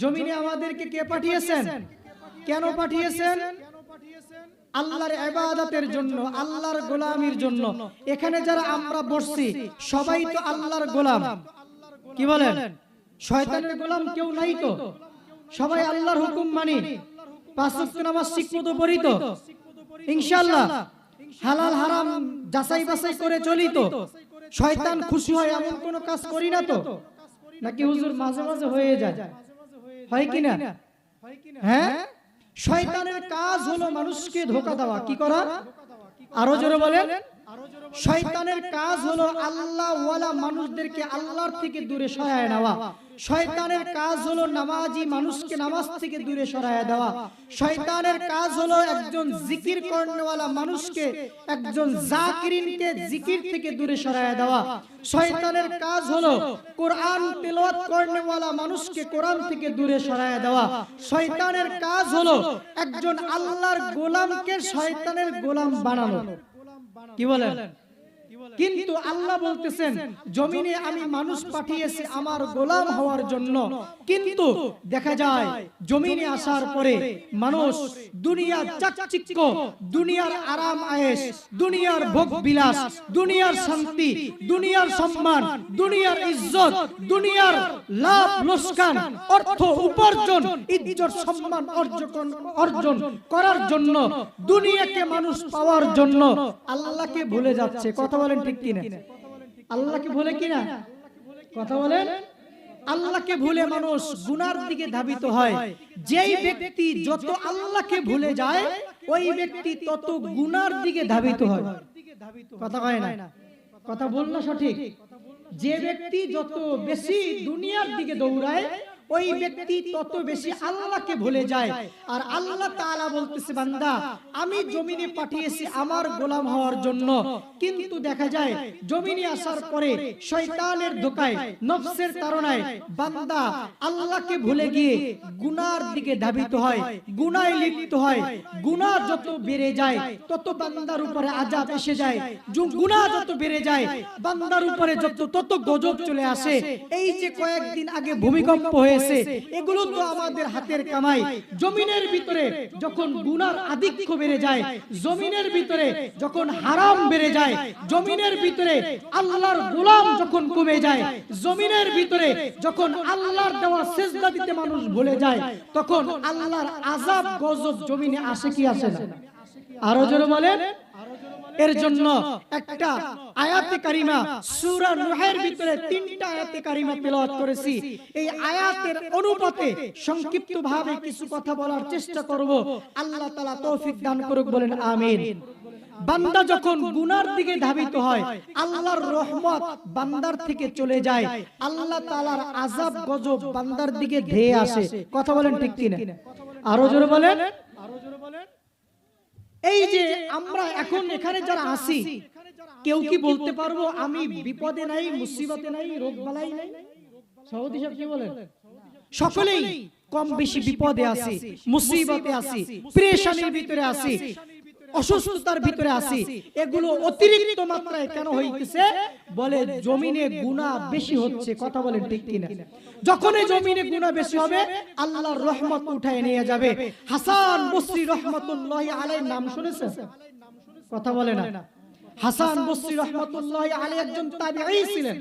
জমিনে আমাদেরকে কে পাঠিয়েছেন? কেন পাঠিয়েছেন? আল্লাহর ইবাদতের জন্য আল্লাহর গোলামির জন্য। এখানে যারা আমরা বসছি সবাই তো আল্লাহর গোলাম। কি বলেন? শয়তানের গোলাম কেউ নাই তো। সবাই আল্লাহর হুকুম মানি। পাঁচ ওয়াক্ত নামাজ ঠিকমতো পড়ি তো। ইনশাআল্লাহ হালাল হারাম যাচাই বাছাই করে চলি তো। শয়তান খুশি হয় এমন কোনো কাজ করি না তো। নাকি হুজুর মাঝে মাঝে হয়ে যায়। হয় কি না হ্যাঁ শয়তানের কাজ হলো মানুষকে ধোকা দেওয়া। কি করা? আরও জোরে বলেন। শয়তানের কাজ হলো আল্লাহ ওয়ালা মানুষদেরকে আল্লাহর থেকে দূরে সরায় নেওয়া। শয়তানের কাজ হলো নামাজি মানুষকে নামাজ থেকে দূরে সরায় দেওয়া। শয়তানের কাজ হলো একজন জিকির করনেওয়ালা মানুষকে একজন জাকিরিনকে জিকির থেকে দূরে সরায় দেওয়া। শয়তানের কাজ হলো কোরআন তেলাওয়াত করনেওয়ালা মানুষকে কোরআন থেকে দূরে সরায় দেওয়া। শয়তানের কাজ হলো একজন আল্লাহর গোলামকে শয়তানের গোলাম বানানো। কি বলেন কিন্তু আল্লাহ বলতেছেন, জমিনে আমি মানুষ পাঠিয়েছি আমার গোলাম হওয়ার জন্য। কিন্তু দেখা যায়, জমিনে আসার পরে মানুষ দুনিয়ার চাকচিক্য, দুনিয়ার আরাম, আয়েশ, দুনিয়ার ভোগ বিলাস, দুনিয়ার শান্তি, দুনিয়ার সম্মান, দুনিয়ার ইজ্জত, দুনিয়ার লাভ লোসকান অর্থ উপার্জন, ইজ্জত, সম্মান অর্জন অর্জন করার জন্য, দুনিয়াকে মানুষ পাওয়ার জন্য আল্লাহকে ভুলে যাচ্ছে। কথা বলেন ঠিক কিনা? আল্লাহকে ভুলে কিনা? কথা বলেন। আল্লাহকে ভুলে মানুষ গুনার দিকে ধাবিত হয়। যেই ব্যক্তি যত আল্লাহকে ভুলে যায় ওই ব্যক্তি তত গুনার দিকে ধাবিত হয়। কথা কয় না? কথা বল না সঠিক। যে ব্যক্তি যত বেশি দুনিয়ার দিকে দৌড়ায় ওই ব্যক্তি তত বেশি আল্লাহকে ভুলে যায়। আর আল্লাহ তাআলা বলতেছে, বান্দা, আমি জমিনে পাঠিয়েছি আমার গোলাম হওয়ার জন্য। কিন্তু দেখা যায়, জমিনে আসার পরে শয়তানের ধোকায়, নফসের তাড়নায় বান্দা আল্লাহকে ভুলে গিয়ে গুনার দিকে ধাবিত হয়, গুনায় লিপ্ত হয়। গুনাহ যত বেড়ে যায়, তত বান্দার উপরে আযাব এসে যায়। গুনাহ যত বেড়ে যায়, বান্দার উপরে যত, তত গজব চলে আসে। এই যে কয়েকদিন আগে ভূমিকম্প হয়েছে এগুলো তো আমাদের হাতের কামাই। জমিনের ভিতরে যখন গুনার আধিক্য বেড়ে যায়, জমিনের ভিতরে যখন হারাম বেড়ে যায়, জমিনের ভিতরে আল্লাহর গোলাম যখন কমে যায়, জমিনের ভিতরে যখন আল্লাহর দেওয়া সেজদা দিতে মানুষ ভুলে যায়, তখন আল্লাহর আযাব, গজব জমিনে আসে কি আসে না? আরও জোরে বলেন। এর জন্য একটা আয়াতে কারিমা, সূরা নূহের ভিতরে তিনটা আয়াতে কারিমা তেলাওয়াত করেছি। এই আয়াতের অনুপাতে সংক্ষিপ্ত ভাবে কিছু কথা বলার চেষ্টা করব। আল্লাহ তাআলা তৌফিক দান করুক, বলেন আমিন। বান্দা যখন গুনার দিকে ধাবিত হয়, আল্লাহর রহমত বান্দার থেকে চলে যায়। আল্লাহ তাআলার আযাব, গজব বান্দার দিকে ধেয়ে আসে। কথা বলেন ঠিক কিনা? আরও জোরে বলেন আরও জোরে বলেন। এই যে আমরা এখন এখানে যারা আসি কেউ কি বলতে পারব আমি বিপদে নাই মুসিবতে নাই রোগ বালাই নাই? সভাপতি সাহেব কি বলেন? সকলেই কম বেশি বিপদে আছি মুসিবতে আছি প্রেশানির ভিতরে আছি। অসুস্থতার ভিতরে আছি। এগুলো অতিরিক্ত মাত্রায় কেন হইতেছে? বলে জমিনে গুনাহ বেশি হচ্ছে কথা বলেন ঠিক কিনা? যখন জমিনে গুনাহ বেশি হবে আল্লাহর রহমত উঠায় নিয়ে যাবে। হাসান বসরি রহমতুল্লাহ আলাইহির নাম শুনেছেন? কথা বলে না। হাসান বসরি রহমতুল্লাহ আলাইহি একজন তাবিঈ ছিলেন।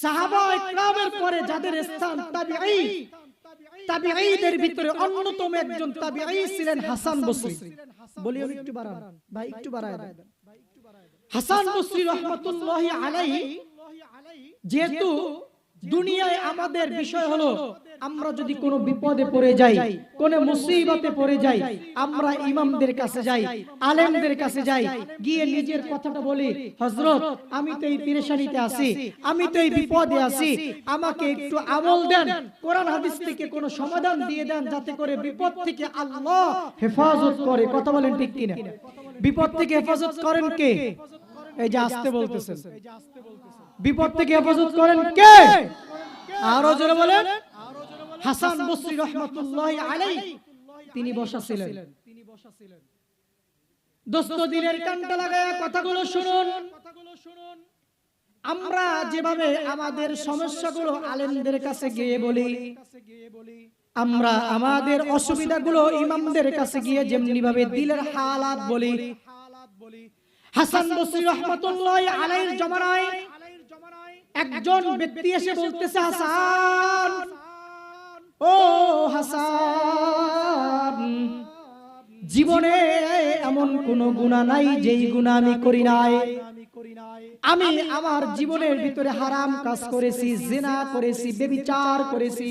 সাহাবা ইকরামের পরে যাদের স্থান তাবিঈ। তাবিঈদের ভিতরে অন্যতম একজন তাবিঈ ছিলেন হাসান বসরি। বলি একটু বাড়ান, ভাই একটু বাড়ায় হাসান বসরি রহমাতুল্লাহি আলাইহি, যেহেতু দুনিয়ায় আমাদের বিষয় হলো আমরা যদি কোনো বিপদে পড়ে যাই কোন মুসিবতে পড়ে যাই আমরা ইমামদের কাছে যাই আলেমদের কাছে যাই গিয়ে নিজের কথাটা বলি হযরত আমি তো এই পেরেশানিতে আছি আমি তো এই বিপদে আছি আমাকে একটু আমল দেন কোরআন হাদিস থেকে কোনো সমাধান দিয়ে দেন যাতে করে বিপদ থেকে আল্লাহ হেফাজত করে কথা বলেন ঠিক কিনা? বিপদ থেকে হেফাজত করেন কে? এই যে আসতে বলতেছেন। বিপদ থেকে হেফাজত করেন কে? আরও জোরে বলেন। হাসান বসরি রহমতুল্লাহ আলাই তিনি বসা ছিলেন। দোস্ত দিলের কানটা লাগায়া কথাগুলো শুনুন। আমরা যেভাবে আমাদের সমস্যাগুলো আলেমদের কাছে গিয়ে বলি আমরা আমাদের অসুবিধাগুলো ইমামদের কাছে গিয়ে যেমনি ভাবে দিলের হালাত বলি। হাসান বসরি রহমতুল্লাহ আলাইহির জমানায় একজন ব্যক্তি এসে বলতেছে, হাসান, ও হাসান, জীবনে এমন কোন গুণা নাই যেই গুণা আমি করি নাই। আমি আমার জীবনের ভিতরে হারাম কাজ করেছি, জিনা করেছি, বেবিচার করেছি।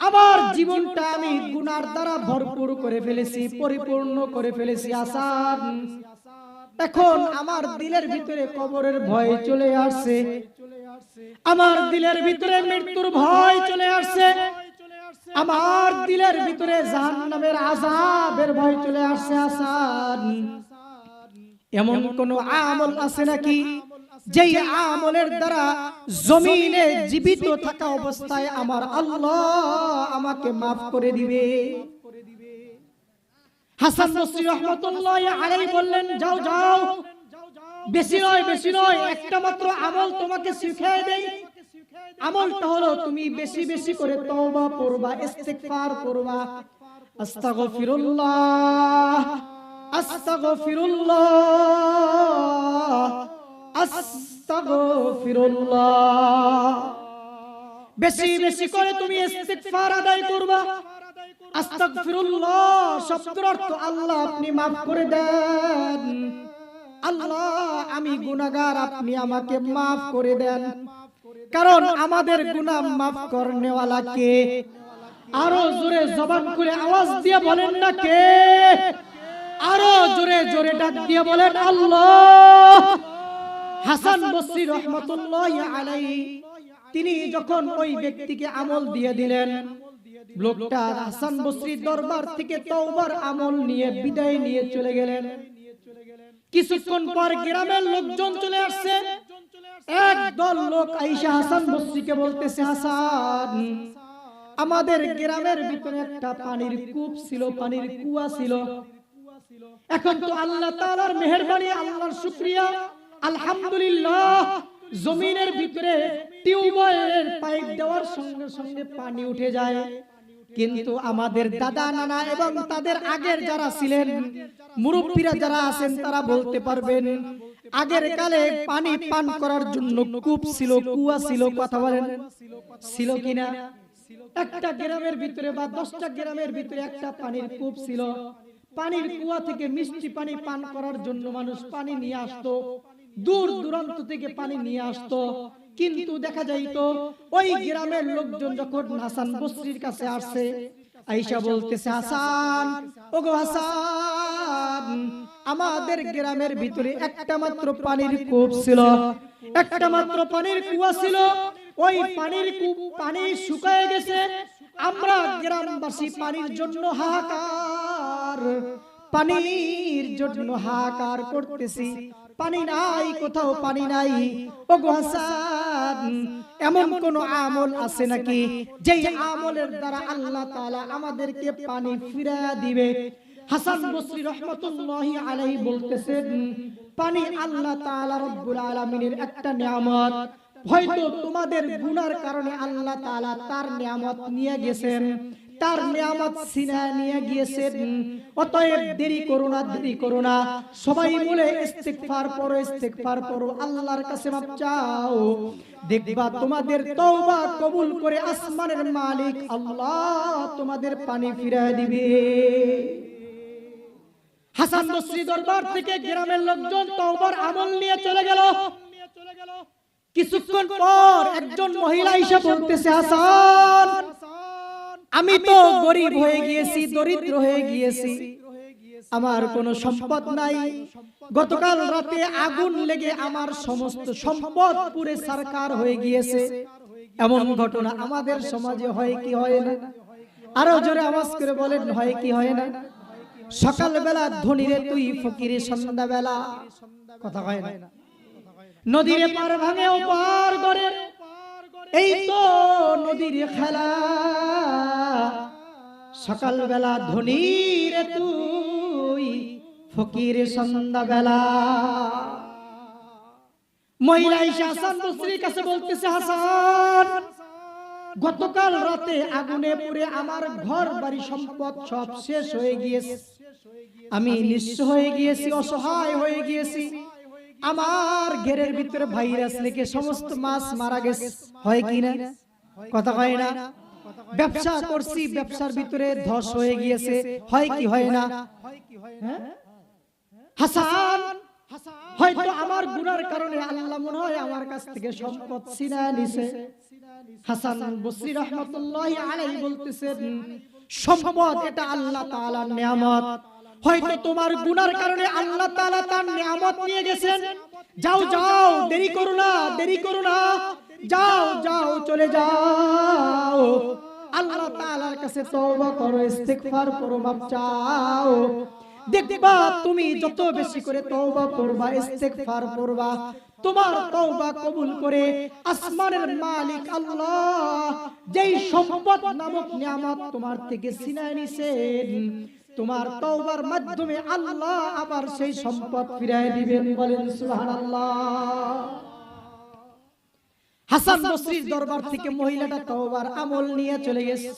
আমার জীবনটা আমি গুনার দ্বারা ভরপুর করে ফেলেছি, পরিপূর্ণ করে ফেলেছি আসান এখন আমার দিলের ভিতরে কবরের ভয় চলে আসছে। আমার দিলের ভিতরে মৃত্যুর ভয় চলে আসছে। আমার দিলের ভিতরে জাহান্নামের আযাবের ভয় চলে আসছে আসান। এমন কোন আমল আছে নাকি? যেই আমলের দ্বারা জমিনে জীবিত থাকা অবস্থায় আমার আল্লাহ আমাকে মাফ করে দিবে। হাসান বসরি রহমতুল্লাহ আলাই বললেন, যাও যাও। বেশি নয় বেশি নয়, একটা মাত্র আমল তোমাকে শিখিয়ে দেই। আমলটা হলো তুমি বেশি বেশি করে তওবা পড়বা ইস্তিগফার করবা। আস্তাগফিরুল্লাহ আস্তাগফিরুল্লাহ আস্তাগফিরুল্লাহ। বেশি বেশি করে তুমি ইস্তিগফার আদায় করবা। আস্তাগফিরুল্লাহ, শব্দের অর্থ আল্লাহ আপনি মাফ করে দেন। আল্লাহ, আমি গুনাহগার, আপনি আমাকে মাফ করে দেন। কারণ আমাদের গুনাহ মাফ করনেওয়ালা কে? আরও জোরে জবান খুলে আওয়াজ দিয়ে বলেন না কে? আরও জোরে জোরে ডাক দিয়ে বলেন আল্লাহ। হাসান বসরি রহমতুল্লাহ আলাইহি, তিনি যখন ওই ব্যক্তিকে আমল দিয়ে দিলেন লোকটা হাসান বসরি দরবার থেকে তওবার আমল নিয়ে বিদায় নিয়ে চলে গেলেন। কিছুক্ষণ পর গ্রামের লোকজন চলে আসছে। একদল লোক আইসা হাসান বসরিকে বলতেছে, হাসান, আমাদের গ্রামের ভিতরে একটা পানির কূপ ছিল, পানির কুয়া ছিল। এখন তো আল্লাহ তাআলার মেহেরবানি, আল্লাহর শুকরিয়া। আলহামদুলিল্লাহ, জমিনের ভিতরে টিউবওয়েলের পাইপ দেওয়ার সঙ্গে সঙ্গে পানি উঠে যায়। কিন্তু আমাদের দাদা, নানা এবং তাদের আগের যারা ছিলেন, মুরব্বীরা যারা আছেন, তারা বলতে পারবেন, আগের কালে পানি পান করার জন্য কূপ ছিল, কুয়া ছিল, কথা বলেন, ছিল কিনা? একটা গ্রামের ভিতরে বা দশটা গ্রামের ভিতরে একটা পানির কূপ ছিল। পানির কুয়া থেকে মিষ্টি পানি পান করার জন্য মানুষ পানি নিয়ে আসতো, দূর দূরান্ত থেকে পানি নিয়ে আসতো। কিন্তু দেখা যাইতো, ওই গ্রামের লোকজন যখন হাসান বসরির কাছে আসছে আইসা বলতেছে, হাসান, ওগো হাসান, আমাদের গ্রামের ভিতরে একটা মাত্র পানির কূপ ছিল, একটা মাত্র পানির কুয়া ছিল, ওই পানির কূপ, পানি শুকায় গেছে, আমরা গ্রামবাসী পানির জন্য হাহাকার, পানির জন্য হাহাকার করতেছি পানি নাই কোথাও পানি নাই। ও হাসান এমন কোন আমল আছে নাকি? যেই আমলের দ্বারা আল্লাহ তাআলা আমাদেরকে পানি ফিরায়া দিবে। হাসান বসরি রহমতুল্লাহি আলাইহি বলতেছেন পানি আল্লাহ তাআলা রব্বুল আলামিনের একটা নিয়ামত। হয়তো তোমাদের গুনার কারণে আল্লাহ তাআলা তার নিয়ামত নিয়ে গেছেন। তার নিয়ামত সিনা নিয়ে গিয়েছেন। অতএব দেরি করো না, দেরি করো না। সবাই বলে ইস্তিগফার পড়ো ইস্তিগফার পড়ো আল্লাহর কাছে মাপ চাও। দেখবা তোমাদের তওবা কবুল করে আসমানের মালিক আল্লাহ তোমাদের পানি ফিরিয়ে দিবে। হাসান বসরি দরবার থেকে গ্রামের লোকজন তওবার আমল নিয়ে চলে গেল। কিছুক্ষণ পর একজন মহিলা এসে বলতেছে, হাসান আমি তো গরিব হয়ে গিয়েছি দরিদ্র হয়ে গিয়েছি। আমার কোনো সম্পদ নাই। গতকাল রাতে আগুন লেগে আমার সমস্ত সম্পদ পুরে সরকার হয়ে গিয়েছে। এমন ঘটনা আমাদের সমাজে হয় কি হয় না? আরও জোরে আওয়াজ করে বলেন হয় কি হয় না? সকালবেলা ধনীরে তুই ফকিরে সন্ধ্যাবেলা কথা হয় না। নদীরে পার ভাঙে ও পার করে এই তো নদীর খেলা। সকালবেলা ধনীর তুই, ফকির সন্ধ্যাবেলা। মহিলা এসে হাসান বসরির কাছে বলতেছে, হাসান, গতকাল রাতে আগুনে পুড়ে আমার ঘর, বাড়ি, সম্পদ সব শেষ হয়ে গিয়েছে। আমি নিঃস্ব হয়ে গিয়েছি, অসহায় হয়ে গিয়েছি। আমার ঘেরের ভিতরে ভাইরাস লেগে সমস্ত মাছ মারা গেছে। হয় কি না? কথা হয় না? ব্যবসা করছি, ব্যবসার ভিতরে ধস হয়ে গিয়েছে। হয় কি, হয় না? হ্যাঁ? হাসান, হয়তো আমার গুনার কারণে আল্লাহ মনে হয় আমার কাছ থেকে সম্পদ ছিনায় নিছে। হাসান বসরি রহমতুল্লাহ আলাইহি বলতেছেন, সম্পদ এটা আল্লাহ তাআলার নিয়ামত। হয়তো তোমার গুনার কারণে আল্লাহ তাআলা তার নিয়ামত নিয়ে গেছেন। যাও যাও, দেরি করো না, দেরি করো না। যাও যাও, চলে যাও। আল্লাহ তাআলার কাছে তওবা করো, ইস্তিগফার করো মাপ চাও। দেখবা তুমি যত বেশি করে তওবা করবা, ইস্তেগফার করবা, তোমার তওবা কবুল করে আসমানের মালিক আল্লাহ যেই সম্পদ নামক নিয়ামত তোমার থেকে ছিনায় নিছেন। তোমার তওবার মাধ্যমে আল্লাহ আবার সেই সম্পদ ফিরায় দিবেন বলেন সুবহানাল্লাহ। হাসান বসরির দরবার থেকে মহিলাটা তওবার আমল নিয়ে চলে গেছে।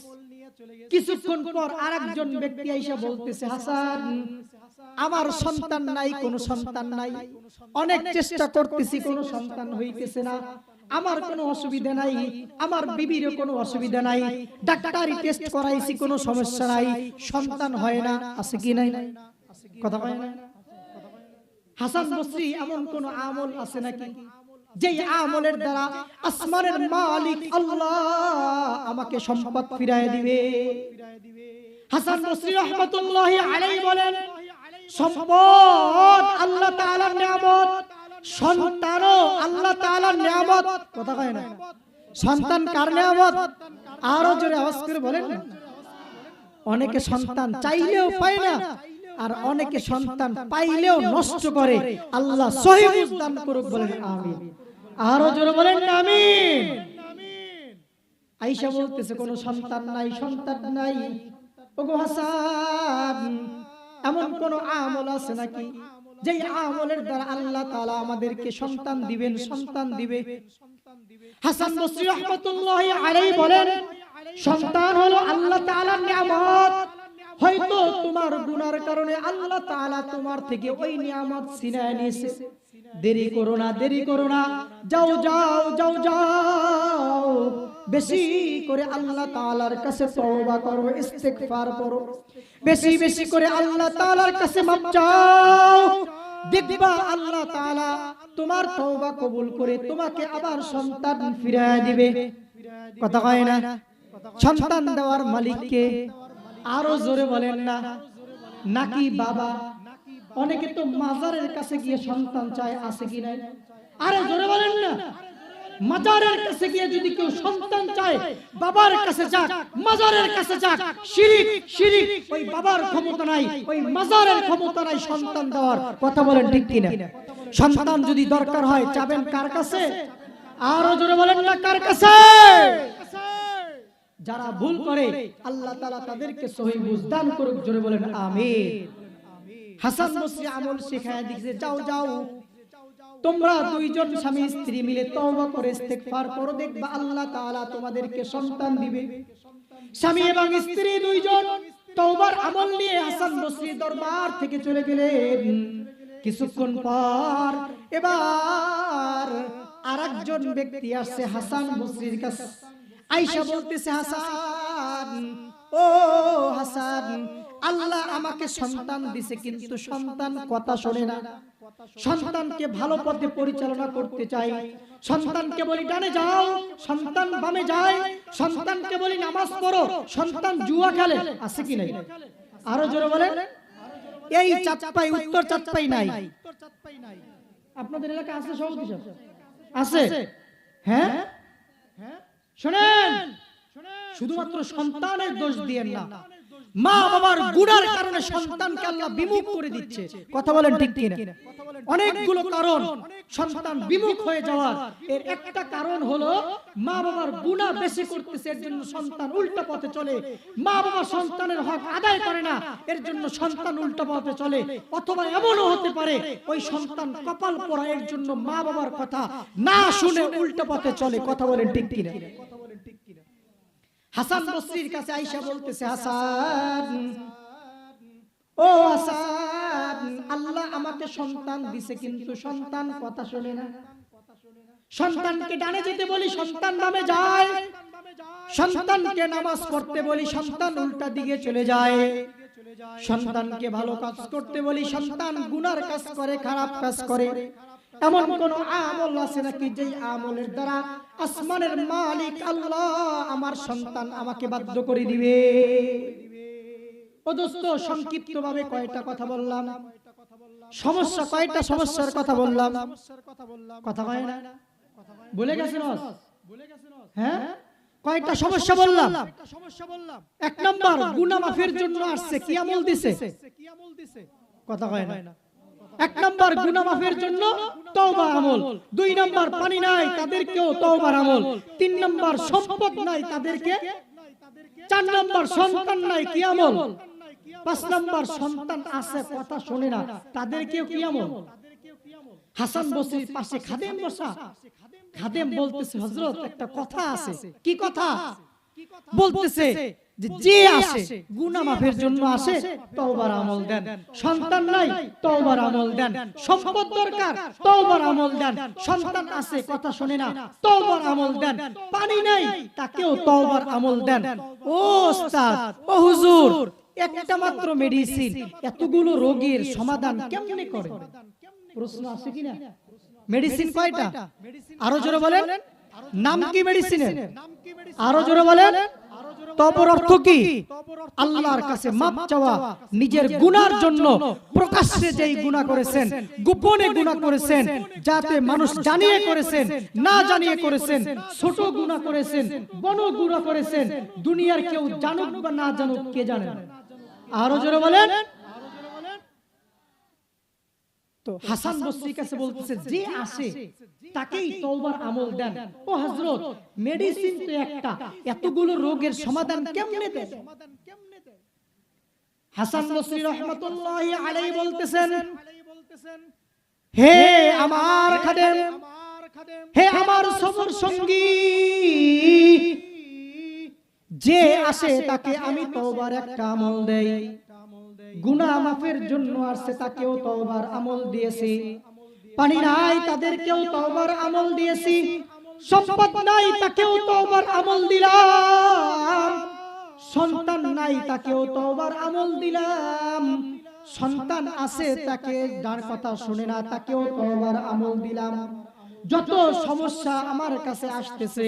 কিছুক্ষণ পর আরেকজন ব্যক্তি আইসা বলতেছে হাসান আমার সন্তান নাই কোনো সন্তান নাই। অনেক চেষ্টা করতেছি কোনো সন্তান হইতেছে না। আমার কোনো অসুবিধা নাই আমার বিবিরও কোনো অসুবিধা নাই ডাক্তারি টেস্ট করাইছি কোনো সমস্যা নাই সন্তান হয় না আছে কি নাই? কথা কয় না? হাসান বসরি এমন কোন আমল আছে নাকি? যেই আমলের দ্বারা আসমানের মালিক আল্লাহ আমাকে সম্পদ ফিরায় দিবে। হাসান বসরি রহমতুল্লাহি আলাইহি বলেন সম্পদ আল্লাহ তাআলার নিয়ামত সন্তানও আল্লাহ তাআলার নিয়ামত। কথা কয় না। সন্তান কার নিয়ামত? আরও জোরে আওয়াজ করে বলেন না। অনেকে সন্তান চাইলেও পায় না, আর অনেকে সন্তান পাইলেও নষ্ট করে। আল্লাহ সহিহ দান করুক বলেন, আমিন। আরও জোরে বলেন আমিন। আইসা বলতেছে, কোনো সন্তান নাই সন্তান নাই। ওগো হাসান, এমন কোন আমল আছে নাকি? যেই আমলের দ্বারা আল্লাহ তাআলা আমাদেরকে সন্তান দিবেন, সন্তান দিবে। হাসান বসরি বলেন, সন্তান হলো আল্লাহ নিয়ামত। হয়তো তোমার গুনার কারণে আল্লাহ তাআলা তোমার থেকে ওই নিয়ামত ছিনায় নিয়েছে। দেরি করো না, দেরি করো না। যাও যাও যাও যাও। বেশি করে আল্লাহ তাআলার কাছে তওবা করো, ইস্তিগফার করো। বেশি বেশি করে আল্লাহ তাআলার কাছে মাপ চাও। দেখবা আল্লাহ তাআলা তোমার তওবা কবুল করে তোমাকে আবার সন্তান ফিরায় দিবে। কথা কয় না? সন্তান দেওয়ার মালিককে আরও জোরে বলেন না। নাকি বাবা? অনেকে তো মাজারের কাছে গিয়ে সন্তান চায়, আছে কি নাই? আরে জোরে বলেন না। মাজারের কাছে গিয়ে যদি কেউ সন্তান চায়, বাবার কাছে যাক, মাজারের কাছে যাক, শিরিক শিরিক, ওই বাবার ক্ষমতা নাই, ওই মাজারের ক্ষমতা নাই সন্তান দেওয়ার। কথা বলেন ঠিক কিনা? সন্তান যদি দরকার হয় চাবেন কার কাছে? আরও জোরে বলেন না, কার কাছে? যারা ভুল করে, আল্লাহ তাআলা তাদেরকে সহি বুঝদান করুক, জোরে বলেন, আমিন। হাসান বসরি আমল শেখায় দিছে, যাও যাও। তোমরা দুইজন স্বামী স্ত্রী মিলে তওবা করে ইস্তেগফার করো, দেখবা আল্লাহ তাআলা তোমাদেরকে সন্তান দিবে। স্বামী এবং স্ত্রী দুইজন তওবার আমল নিয়ে হাসান বসরি দরবার থেকে চলে গেলেন। কিছুক্ষণ পর এবার আরেকজন ব্যক্তি আসছে হাসান বসরির কাছে। আয়েশা বলতেছে, হাসান, ও হাসান আল্লাহ আমাকে সন্তান দিছে কিন্তু সন্তান কথা শোনে না। সন্তানকে ভালো পথে পরিচালনা করতে চাই। সন্তানকে বলি, ডানে যাও, সন্তান বামে যায়। সন্তানকে বলি, নামাজ পড়ো, সন্তান জুয়া খেলে। আছে কি নাই? আরও জোরে বলেন। এই চাঁদপাই উত্তর চাঁদপাই নাই। আপনাদের এলাকা আছে সভাপতি? আছে? হ্যাঁ? শোনেন। শুধুমাত্র সন্তানের দোষ দিয়েন না। মা বাবার গুণার কারণে সন্তানকে আল্লাহ বিমুখ করে দিচ্ছে। কথা বলেন ঠিক কিনা? অনেকগুলো কারণ সন্তান বিমুখ হয়ে যাওয়ার। এর একটা কারণ হলো মা বাবার গুণা বেশি করতেছে এর জন্য সন্তান উল্টা পথে চলে। মা বাবা সন্তানের হক আদায় করে না এর জন্য সন্তান উল্টা পথে চলে। অথবা এমনও হতে পারে ওই সন্তান কপাল পড়া এর জন্য মা বাবার কথা না শুনে উল্টা পথে চলে। কথা বলেন ঠিক কিনা? হাসান বসরির কাছে আইসা বলতেছে হাসান ও হাসান আল্লাহ আমাকে সন্তান দিছে কিন্তু সন্তান কথা শোনে না। সন্তানকে ডানে যেতে বলি সন্তান নামে যায়। সন্তানকে নামাজ পড়তে বলি সন্তান উল্টা দিকে চলে যায়। সন্তানকে ভালো কাজ করতে বলি সন্তান গুনার কাজ করে খারাপ কাজ করে। এমন কোন আমল আছে নাকি যে আমলের দ্বারা আসমানের মালিক আল্লাহ আমার সন্তান আমাকে বাধ্য করে দিবে? সংক্ষিপ্ত ভাবে কয়টা কথা বললাম। সমস্যা কয়টা সমস্যার কথা বললাম। কথা হয় না? বলে গেছেন হ্যাঁ? কয়টা সমস্যা বললাম? সমস্যা বললাম এক নম্বর গুনাহ মাফের জন্য আসছে কি আমল দিছে? কথা হয় না। এক নম্বর গুনাহ মাফের জন্য তওবা আমল। দুই নম্বর পানি নাই, তাদেরকেও তওবার আমল। তিন নম্বর সম্পদ নাই, তাদেরকে। চার নম্বর সন্তান নাই, কি আমল? পাঁচ নম্বর সন্তান আছে, কথা শোনে না, তাদেরকেও কি আমল? হাসান বসরির পাশে খাদেম বসা। খাদেম বলতেছে, হযরত, একটা কথা আছে। কি কথা? বলতেছে যে আসে গুনাহ মাফের জন্য আসে তওবার আমল দেন। সন্তান নাই তওবার আমল দেন। সম্পদ দরকার তওবার আমল দেন। সন্তান আছে কথা শুনে না তওবার আমল দেন। পানি নাই তাকেও তওবার আমল দেন। ও ওস্তাদ ও হুজুর একটা মাত্র মেডিসিন এতগুলো রোগের সমাধান কেমনে করে? প্রশ্ন আছে কিনা মেডিসিন কয়টা? আরও জোরে বলেন। নাম কি মেডিসিনের আরও জোরে বলেন। তবর অর্থ কি? আল্লাহর কাছে মাপ চাওয়া, নিজের গুনার জন্য প্রকাশ্যে যেই গুণা করেছেন, গোপনে গুণা করেছেন, যাতে মানুষ জানিয়ে করেছেন, না জানিয়ে করেছেন, ছোট গুণা করেছেন, বড় গুণা করেছেন, দুনিয়ার কেউ জানুক বা না জানুক কে জানেন আরও জোরে বলেন। তো হাসান বসরির কাছে বলতেছে যে আসে তাকেই তওবার আমল দেন। ও হযরত মেডিসিন তো একটা। এতগুলো রোগের সমাধান কেমনে দেন হাসান বসরি রহমাতুল্লাহি আলাইহি বলতেছেন হে আমার খাদেম হে আমার সফর সঙ্গী যে আসে তাকে আমি তওবার একটা আমল দেই। গুনাহ মাফের জন্য আসছে, তাকেও তওবার আমল দিয়েছি। পানি নাই, তাদেরকেও তওবার আমল দিয়েছি। সম্পদ নাই, তাকেও তওবার আমল দিলাম। সন্তান নাই, তাকেও তওবার আমল দিলাম। সন্তান আছে, তাকে যার কথা শুনে না, তাকেও তওবার আমল দিলাম। যত সমস্যা আমার কাছে আসতেছে,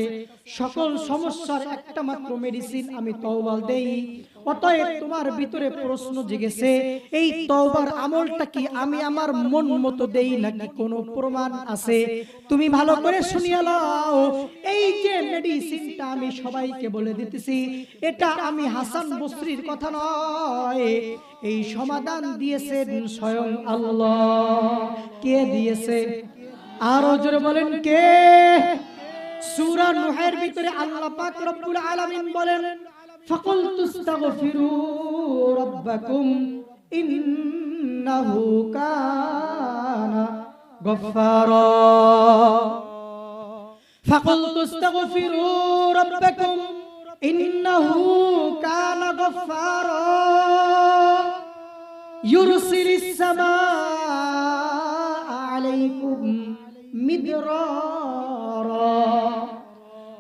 সকল সমস্যার একটা মাত্র মেডিসিন আমি তওবাল দেই। অতএব তোমার ভিতরে প্রশ্ন জেগেছে, এই তওবার আমলটা কি আমি আমার মন মতো দেই নাকি কোনো প্রমাণ আছে? তুমি ভালো করে শুনিয়া লও এই যে মেডিসিনটা আমি সবাইকে বলে দিতেছি, এটা আমি হাসান বসরির কথা নয়। এই সমাধান দিয়েছেন স্বয়ং আল্লাহ। কে দিয়েছে? আরও জোরে বলেন কে? সূরা নূহের ভিতরে আল্লাহ পাক রব্বুল আলামিন বলেন ফাকুল তুস্তাগফিরু রাব্বাকুম ইন্নাহু কানা গফফারা। ফাকুল তুস্তাগফিরু রাব্বাকুম ইন্নাহু কানা গফফারা। ইউরসিলিস সামাআ আলাইকুম مدرارا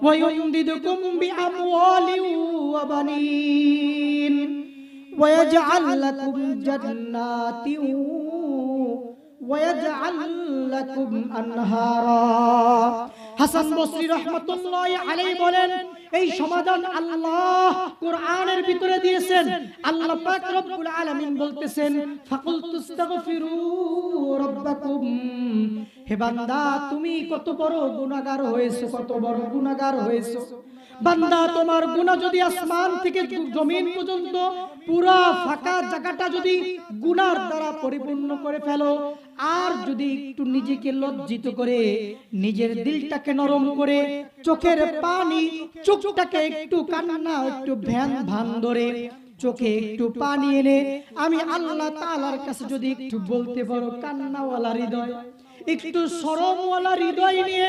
ويمددكم بأموال وبنين ويجعل لكم جنات ويجعل لكم أنهارا হাসান বসরি রহমতুল্লাহ আলাই বলেন এই সমাধান আল্লাহ কোরআনের ভিতরে দিয়েছেন আল্লাহ পাক রব্বুল আলামিন বলতেছেন ফাকুল তুস্তাগফিরু রাব্বাকুম হে বান্দা, তুমি কত বড় গুনাহগার হয়েছো, কত বড় গুনাহগার হয়েছো। বান্দা, তোমার গুনাহ যদি আসমান থেকে জমিন পর্যন্ত, পুরা ফাঁকা জায়গাটা যদি গুনার দ্বারা পরিপূর্ণ করে ফেলো, আর যদি একটু নিজেকে লজ্জিত করে, নিজের দিলটাকে নরম করে, চোখের পানি, চোখটাকে একটু কান্না, একটু ভ্যান ভান ধরে, চোখে একটু পানি এনে, আমি আল্লাহ তাআলার কাছে যদি একটু বলতে পারো, কান্নাওয়ালা হৃদয় একটু সরমওয়ালা হৃদয় নিয়ে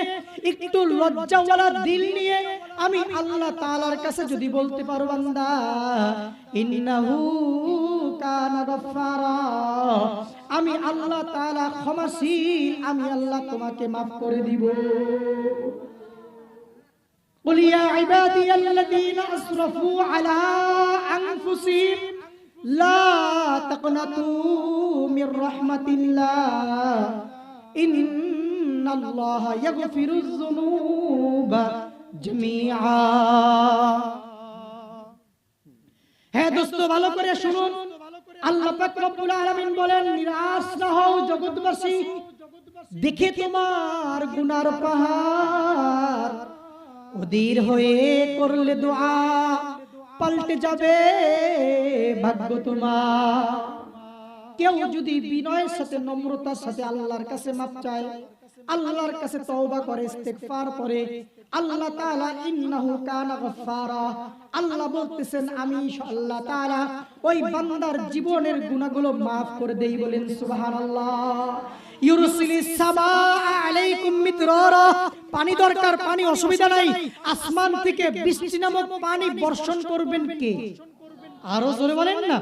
একটু লজ্জাওয়ালা দিল নিয়ে আমি আল্লাহ তাআলার কাছে যদি বলতে পারো বান্দা ইন্নাহু কানা গফফারা আমি আল্লাহ তাআলা ক্ষমাশীল আমি আল্লাহ তোমাকে maaf করে দিব قل يا عبادي الذين أسرفوا على أنفسهم لا تقنطوا من رحمة الله إن الله يغفر الذنوب جميعا হ্যাঁ দোস্ত ভালো করে শুনুন আল্লাহ পাক রব্বুল আলামিন বলেন নিরাশ না হও জগৎবাসী দেখে তোমার গুনার পাহাড় অধীর হয়ে করলে দোয়া পাল্টে যাবে ভাগ্য তোমার কেউ যদি বিনয়ের সাথে নম্রতার সাথে আল্লাহর কাছে মাপ চায়, আল্লাহর কাছে তওবা করে, ইস্তেগফার করে, আল্লাহ তাআলা ইন্নাহু কানা গফফারা। আল্লাহ বলতেছেন, আমি আল্লাহ তাআলা ওই বান্দার জীবনের গুনাহগুলো maaf করে দেই বলেন, সুবহানাল্লাহ। ইউরসিলিস সামা আলাইকুম মিতরারা। পানি দরকার, পানি অসুবিধা নাই। আসমান থেকে বৃষ্টি নামক পানি বর্ষণ করবেন কে? আরও জোরে বলেন না।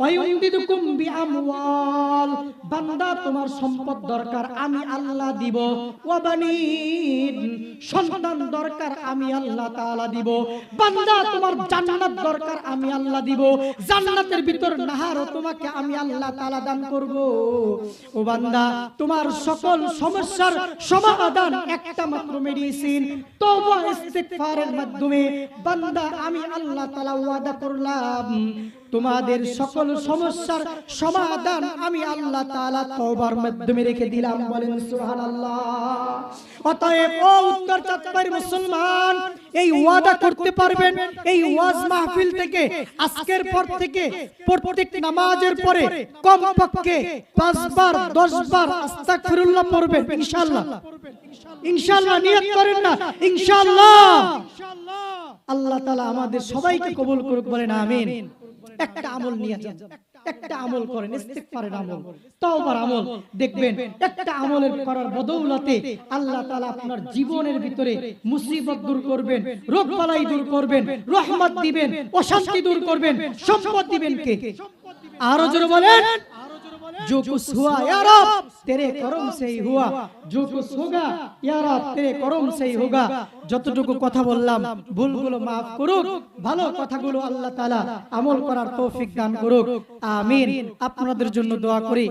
ওয়ায়ুমদিদুকুম বিআমওয়াল, বান্দা, তোমার সম্পদ দরকার, আমি আল্লাহ দিব। ওয়াবানিন সন্তান দরকার, আমি আল্লাহ তাআলা দিব। বান্দা, তোমার জান্নাত দরকার, আমি আল্লাহ দিব। জান্নাতের ভিতর নাহারও তোমাকে আমি আল্লাহ তাআলা দান করব। ও বান্দা, তোমার সকল সমস্যার সমাধান একটা মাত্র মেডিসিন তওবা ইস্তিগফারের মাধ্যমে। বান্দা, আমি আল্লাহ তাআলা ওয়াদা করলাম। তোমাদের সকল সমস্যার সমাধান আমি আল্লাহ তাআলা তওবার মাধ্যমে রেখে দিলাম। বলেন সুবহানাল্লাহ। অতএব ও উত্তর চাঁদপাড়ির মুসলমান এই ওয়াদা করতে পারবেন এই ওয়াজ মাহফিল থেকে আজকের পর থেকে প্রত্যেক নামাজের পরে কমপক্ষে পাঁচবার দশবার আস্তাগফিরুল্লাহ পড়বেন ইনশাআল্লাহ। ইনশাআল্লাহ নিয়ত করেন না ইনশাআল্লাহ আল্লাহ তাআলা আমাদের সবাইকে কবুল করুক বলেন আমিন। একটা আমল নিয়ে যান। একটা আমল করেন ইস্তেগফারের আমল। তওবার আমল দেখবেন একটা আমলের করার বদৌলতে আল্লাহ তাআলা আপনার জীবনের ভিতরে মুসিবত দূর করবেন রোগ বালাই দূর করবেন রহমত দিবেন অশান্তি দূর করবেন সম্পদ দিবেন কে? আরও জোরে বলেন। जो कुछ हुआ या रब तेरे करम से ही हुआ जो कुछ होगा या रब तेरे করম সেই হোগা যতটুকু কথা বললাম ভুলগুলো মাফ করুক ভালো কথাগুলো আল্লাহ তাআলা আমল করার তৌফিক দান করুক আমিন আপনাদের জন্য দোয়া করি